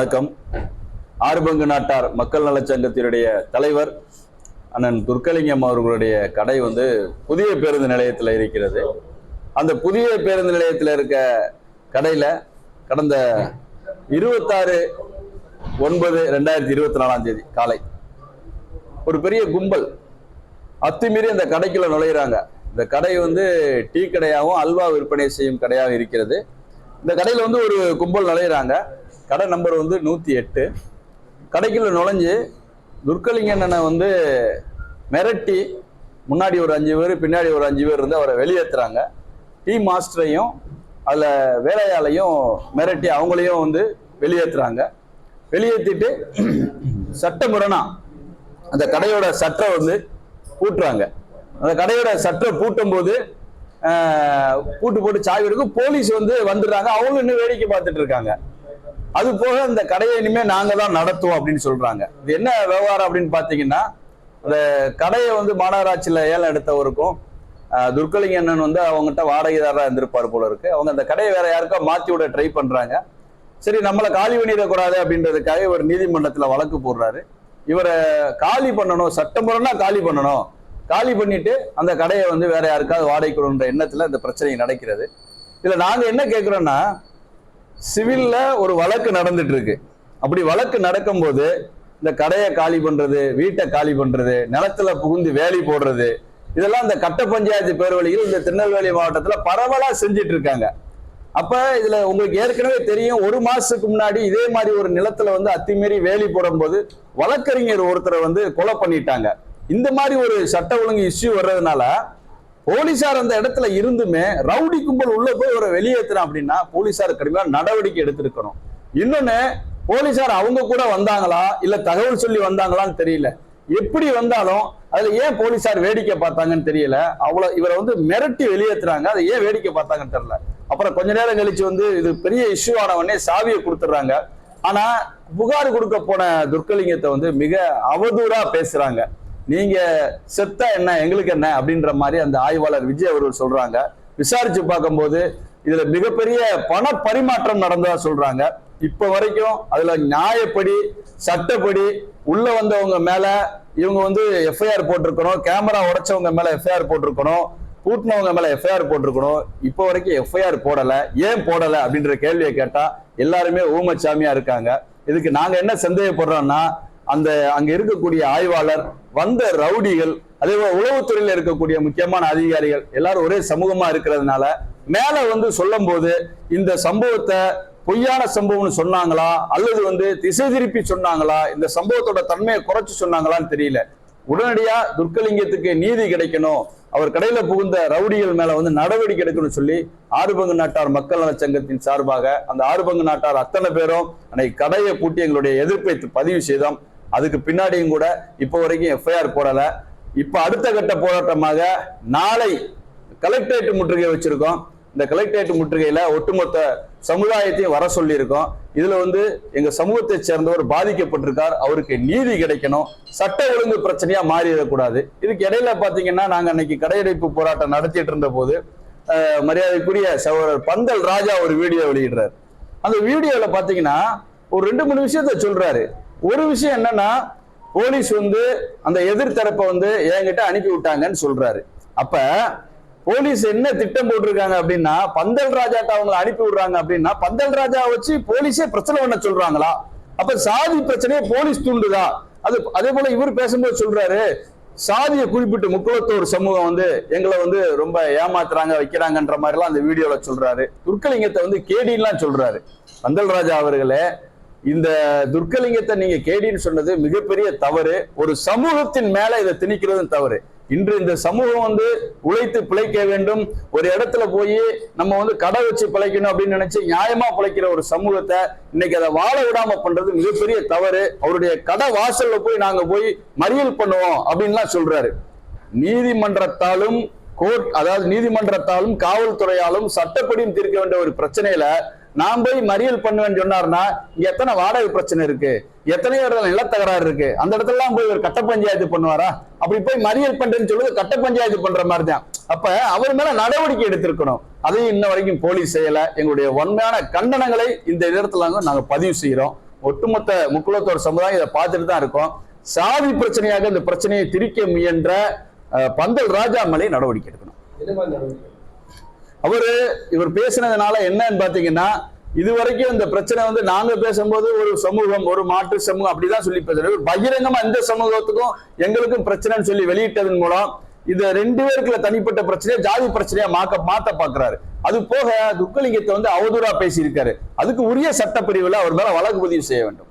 வணக்கம். ஆறுபங்கு நாட்டார் மக்கள் நலச்சங்கத்தினுடைய தலைவர் அண்ணன் துர்க்கலிங்கம் அவர்களுடைய கடை வந்து புதிய பேருந்து நிலையத்தில் இருக்கிறது. அந்த புதிய பேருந்து நிலையத்தில் இருக்க கடையில் கடந்த இருபத்தாறு ஒன்பது ரெண்டாயிரத்தி இருபத்தி நாலாம் தேதி காலை ஒரு பெரிய கும்பல் அத்துமீறி அந்த கடைக்குள்ள நுழையிறாங்க. இந்த கடை வந்து டீ கடையாகவும் அல்வா விற்பனை செய்யும் கடையாக இருக்கிறது. இந்த கடையில் வந்து ஒரு கும்பல் நுழையிறாங்க. கடை நம்பர் வந்து நூற்றி எட்டு. கடைக்குள்ளே நுழைஞ்சு துர்கலிங்கண்ணனை வந்து மிரட்டி முன்னாடி ஒரு அஞ்சு பேர் பின்னாடி ஒரு அஞ்சு பேர் இருந்து அவரை வெளியேற்றுறாங்க டீ மாஸ்டரையும் அதில் வேலையாளையும் மிரட்டி அவங்களையும் வந்து வெளியேற்றுறாங்க வெளியேற்றிட்டு சட்டமுரணா அந்த கடையோட சட்டை வந்து பூட்டுறாங்க. அந்த கடையோட சட்டை பூட்டும் போது பூட்டு போட்டு சாவி இருக்கும் போலீஸ் வந்து வந்துடுறாங்க. அவங்களும் இன்னும் வேடிக்கை பார்த்துட்டு இருக்காங்க. அது போக அந்த கடையை இனிமே நாங்க தான் நடத்துவோம் அப்படின்னு சொல்றாங்க. இது என்ன விவகாரம் அப்படின்னு பாத்தீங்கன்னா அந்த கடையை வந்து மாநகராட்சியில ஏலம் எடுத்தவருக்கும் துர்கலிங்க அண்ணன் வந்து அவங்ககிட்ட வாடகைதாரா இருந்திருப்பார் போல இருக்கு. அவங்க அந்த கடையை வேற யாருக்கோ மாத்தி விட ட்ரை பண்றாங்க. சரி நம்மளை காலி பண்ணிடக்கூடாது அப்படின்றதுக்காக இவர் நீதிமன்றத்துல வழக்கு போடுறாரு. இவரை காலி பண்ணணும் சட்டமுறைனா காலி பண்ணணும். காலி பண்ணிட்டு அந்த கடையை வந்து வேற யாருக்காவது வாடகை கொடுன்ற எண்ணத்துல இந்த பிரச்சனை நடக்கிறது. இதுல நாங்க என்ன கேட்கிறோம்னா சிவில்ல ஒரு வழக்கு நடந்துட்டு இருக்கு அப்படி வழக்கு நடக்கும்போது இந்த கடையை காலி பண்றது வீட்டை காலி பண்றது நிலத்துல புகுந்து வேலி போடுறது இதெல்லாம் இந்த கட்ட பஞ்சாயத்து பேர்வழியில் இந்த திருநெல்வேலி மாவட்டத்துல பரவலா செஞ்சிட்டு இருக்காங்க அப்ப இதுல உங்களுக்கு ஏற்கனவே தெரியும் ஒரு மாசத்துக்கு முன்னாடி இதே மாதிரி ஒரு நிலத்துல வந்து அத்துமீறி வேலி போடும்போது வழக்கறிஞர் ஒருத்தரை வந்து கொலை பண்ணிட்டாங்க. இந்த மாதிரி ஒரு சட்ட ஒழுங்கு இஷ்யூ வர்றதுனால போலீசார் அந்த இடத்துல இருந்துமே ரவுடி கும்பல் உள்ள போய் ஒரு வெளியேற்றுறோம் அப்படின்னா போலீசார் கடுமையான நடவடிக்கை எடுத்திருக்கணும். இன்னொன்னு போலீசார் அவங்க கூட வந்தாங்களா? இல்ல தகவல் சொல்லி வந்தாங்களான்னு தெரியல. எப்படி வந்தாலும் அதுல ஏன் போலீசார் வேடிக்கை பார்த்தாங்கன்னு தெரியல. அவ்வளவு இவரை வந்து மிரட்டி வெளியேற்றுறாங்க அதை ஏன் வேடிக்கை பார்த்தாங்கன்னு தெரியல. அப்புறம் கொஞ்ச நேரம் கழிச்சு வந்து இது பெரிய இஷ்யூ ஆன உடனே சாவியை கொடுத்துட்றாங்க. ஆனா புகார் கொடுக்க போன துர்க்கலிங்கத்தை வந்து மிக அவதூறா பேசுறாங்க. நீங்க செத்தா என்ன எங்களுக்கு என்ன அப்படின்ற மாதிரி அந்த ஆய்வாளர் விஜய் அவர்கள் சொல்றாங்க. விசாரிச்சு பார்க்கும்போது இதுல மிகப்பெரிய பண பரிமாற்றம் நடந்ததா சொல்றாங்க. இப்ப வரைக்கும் அதுல நியாயப்படி சட்டப்படி உள்ள வந்தவங்க மேல இவங்க வந்து எஃப்ஐஆர் போட்டிருக்கணும் கேமரா உடைச்சவங்க மேல எஃப்ஐஆர் போட்டிருக்கணும் கூட்டினவங்க மேல எஃப்ஐஆர் போட்டிருக்கணும். இப்போ வரைக்கும் எஃப்ஐஆர் போடல ஏன் போடல அப்படின்ற கேள்வியை கேட்டா எல்லாருமே ஊமச்சாமியா இருக்காங்க. இதுக்கு நாங்க என்ன சந்தேகப்படுறோம்னா அந்த அங்க இருக்கக்கூடிய ஆய்வாளர் வந்த ரவுடிகள் அதே போல உளவுத்துறையில இருக்கக்கூடிய முக்கியமான அதிகாரிகள் எல்லாரும் ஒரே சமூகமா இருக்கிறதுனால மேல வந்து சொல்லும் போது இந்த சம்பவத்தை பொய்யான சம்பவம்னு சொன்னாங்களா? அல்லது வந்து திசை திருப்பி சொன்னாங்களா? இந்த சம்பவத்தோட தன்மையை குறைச்சு சொன்னாங்களான்னு தெரியல. உடனடியா துர்க்கலிங்கத்துக்கு நீதி கிடைக்கணும். அவர் கடையில புகுந்த ரவுடிகள் மேல வந்து நடவடிக்கை எடுக்கணும்னு சொல்லி ஆறுபங்கு நாட்டார் மக்கள் நல சங்கத்தின் சார்பாக அந்த ஆறுபங்கு நாட்டார் அத்தனை பேரும் அன்னைக்கு கடையை பூட்டி எங்களுடைய எதிர்ப்பை பதிவு செய்தோம். அதுக்கு பின்னாடியும் கூட இப்போ வரைக்கும் எஃப்ஐஆர் போடலை. இப்போ அடுத்த கட்ட போராட்டமாக நாளை கலெக்டரேட் முற்றுகை வச்சிருக்கோம். இந்த கலெக்டரேட் முற்றுகையில் ஒட்டுமொத்த சமுதாயத்தையும் வர சொல்லியிருக்கோம். இதுல வந்து எங்க சமூகத்தை சேர்ந்தவர் பாதிக்கப்பட்டிருக்கார். அவருக்கு நீதி கிடைக்கணும். சட்ட ஒழுங்கு பிரச்சனையா மாறிடக்கூடாது. இதுக்கு இடையில பாத்தீங்கன்னா நாங்க அன்னைக்கு கடையடைப்பு போராட்டம் நடத்திட்டு இருந்த போது மரியாதைக்குரிய சகோதரர் பந்தல் ராஜா ஒரு வீடியோ வெளியிடுறார். அந்த வீடியோல பாத்தீங்கன்னா ஒரு ரெண்டு மூணு விஷயத்த சொல்றாரு. ஒரு விஷயம் என்னன்னா போலீஸ் வந்து அந்த எதிர்த்தரப்பை வந்து என்கிட்ட அனுப்பி விட்டாங்கன்னு சொல்றாரு. அப்ப போலீஸ் என்ன திட்டம் போட்டிருக்காங்க அப்படின்னா பந்தல் ராஜாட்ட அவங்களை அனுப்பி விடுறாங்க அப்படின்னா பந்தல் ராஜா வச்சு போலீஸே பிரச்சனை பண்ண சொல்றாங்களா? அப்ப சாதி பிரச்சனையை போலீஸ் தூண்டுதா? அது அதே போல இவர் பேசும்போது சொல்றாரு சாதியை குறிப்பிட்டு முக்குளத்தோர் சமூகம் வந்து எங்களை வந்து ரொம்ப ஏமாத்துறாங்க வைக்கிறாங்கன்ற மாதிரிலாம் அந்த வீடியோல சொல்றாரு. துர்க்கலிங்கத்தை வந்து கேடின்லாம் சொல்றாரு. பந்தல் ராஜா அவர்களே இந்த துர்க்கலிங்கத்தை நீங்க கேடின்னு சொன்னது மிகப்பெரிய தவறு. ஒரு சமூகத்தின் மேல இதை திணிக்கிறதும் தவறு. இன்று இந்த சமூகம் வந்து உழைத்து பிழைக்க வேண்டும். ஒரு இடத்துல போய் நம்ம வந்து கடை வச்சு பிழைக்கணும் அப்படின்னு நினைச்சு நியாயமா பிழைக்கிற ஒரு சமூகத்தை இன்னைக்கு அதை வாழ விடாம பண்றது மிகப்பெரிய தவறு. அவருடைய கடை வாசல்ல போய் நாங்க போய் மறியல் பண்ணுவோம் அப்படின்லாம் சொல்றாரு. நீதிமன்றத்தாலும் கோர்ட் அதாவது நீதிமன்றத்தாலும் காவல்துறையாலும் சட்டப்படியும் தீர்க்க வேண்டிய ஒரு பிரச்சனையில நான் போய் மறியல் பண்ணுவேன்னு சொன்னார்னா இங்க எத்தனை வாடகை பிரச்சனை இருக்கு? எத்தனையோ இடத்துல நிலத்தகராறு இருக்கு. அந்த இடத்துலலாம் போய் ஒரு கட்ட பஞ்சாயத்து பண்ணுவாரா? அப்படி போய் மறியல் பண்றேன்னு சொல்லுவது கட்ட பஞ்சாயத்து பண்ற மாதிரி தான் அப்ப அவர் மேல நடவடிக்கை எடுத்திருக்கணும். அதையும் இன்ன வரைக்கும் போலீஸ் செய்யல. எங்களுடைய உண்மையான கண்டனங்களை இந்த இடத்துல நாங்க பதிவு செய்யறோம். ஒட்டுமொத்த முக்குளத்தோர் சமுதாயம் இதை பார்த்துட்டு தான் இருக்கோம். சாதி பிரச்சனையாக இந்த பிரச்சனையை திரிக்க முயன்ற பந்தல் ராஜா நடவடிக்கை எடுக்கணும். என்ன மாதிரி நடவடிக்கை? அவரு இவர் பேசினதுனால என்னன்னு பாத்தீங்கன்னா இதுவரைக்கும் இந்த பிரச்சனை வந்து நாங்க பேசும்போது ஒரு சமூகம் ஒரு மாற்று சமூகம் அப்படிதான் சொல்லி பேசுறோம் பகிரங்கமாக பகிரங்கமா இந்த சமூகத்துக்கும் எங்களுக்கும் பிரச்சனைன்னு சொல்லி வெளியிட்டதன் மூலம் இது ரெண்டு பேருக்குள்ள தனிப்பட்ட பிரச்சனையை ஜாதி பிரச்சனையா மாக்க மாத்த பாக்குறாரு. அது போக துக்கலிங்கத்தை வந்து அவதூறா பேசியிருக்காரு. அதுக்கு உரிய சட்டப்பிரிவுல அவர் மேல வழக்கு பதிவு செய்ய வேண்டும்.